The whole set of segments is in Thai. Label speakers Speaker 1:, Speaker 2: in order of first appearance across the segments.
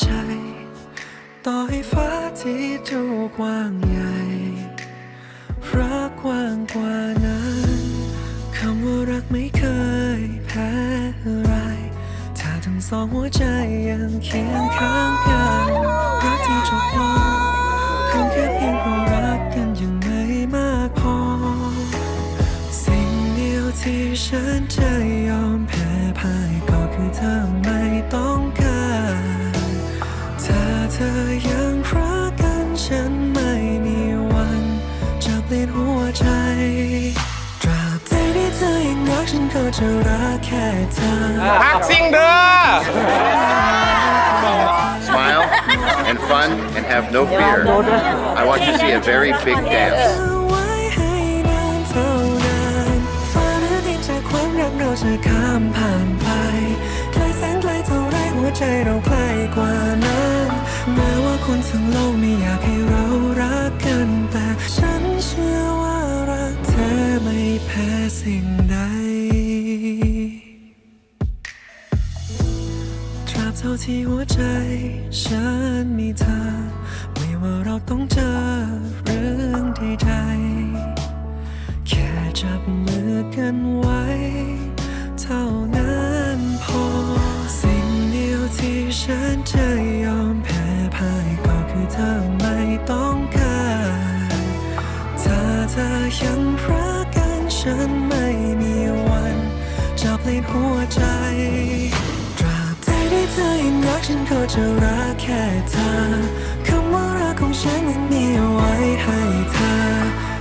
Speaker 1: ใจ ต่อให้ฟ้าที่ทุกว้างใหญ่ รักกว้างกว่านั้น คำว่ารักไม่เคยแพ้อะไร ถ้าทั้งสองหัวใจยังเคียงข้างกัน รักที่จบลงคงแค่เพียงเพรารักกันยังไม่มากพอ สิ่งเดียวที่ฉันเจอ ใจ ตราบใดที่เธอยังรักฉันก็จะรักแค่เธอ
Speaker 2: ฮักซิงเด้อ
Speaker 3: Smile and fun and have no fear. I want you to see a very big dance.
Speaker 1: ไว้ให้นานเท่านานฟ้าหรือดินจากความรักเราจะข้ามผ่านไปไกลแสนไกลเท่าไรหัวใจเราใกล้กว่านั้นแม้ว่าคนทั้งโลกไม่อยากให้เรา สิ่งใดตราบเท่าที่หัวใจ ฉันมีเธอ ไม่ว่าเราต้องเจอเรื่องใดๆแค่จับมือกันไว้ เท่านั้นพอ สิ่งเดียวที่ฉันจะยอมแพ้พ่ายก็คือเธอไม่ต้องการ ถ้าเธอยัง จะรักแค่เธอคำว่ารักของฉันนั้นมีเอาไว้ให้เธอ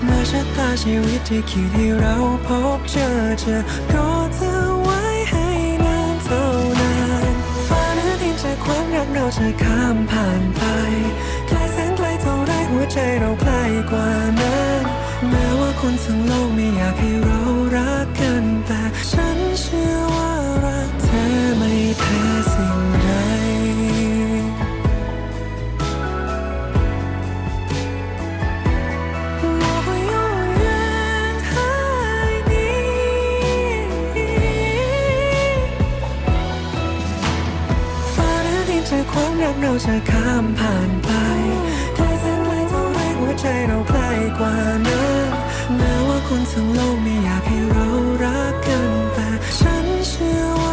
Speaker 1: เมื่อชะตาชีวิตที่คิดให้เราพบเจอเจอก็เธอไว้ให้นานเท่านานฟ้าหรือดินจากความรักเราจะข้ามผ่านไปไกลแสนไกลเท่าไรหัวใจเราใกล้กว่านั้นแม้ว่าคนทั้งโลกไม่อยากให้เรารักกัน จากความรักเราจะข้ามผ่านไปไกลแสนไกลเท่าไรหัวใจเราใกล้กว่านั้นแม้ว่าคนทั้งโลกไม่อยากให้เรารักกันแต่ฉันเชื่อว่า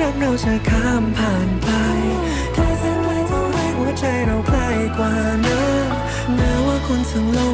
Speaker 1: รักเราจะข้ามผ่านไปไกลแสงไกลเท่าไรหัวใจเราใกล้กว่านั้นแม้ว่าคนทั้งโลก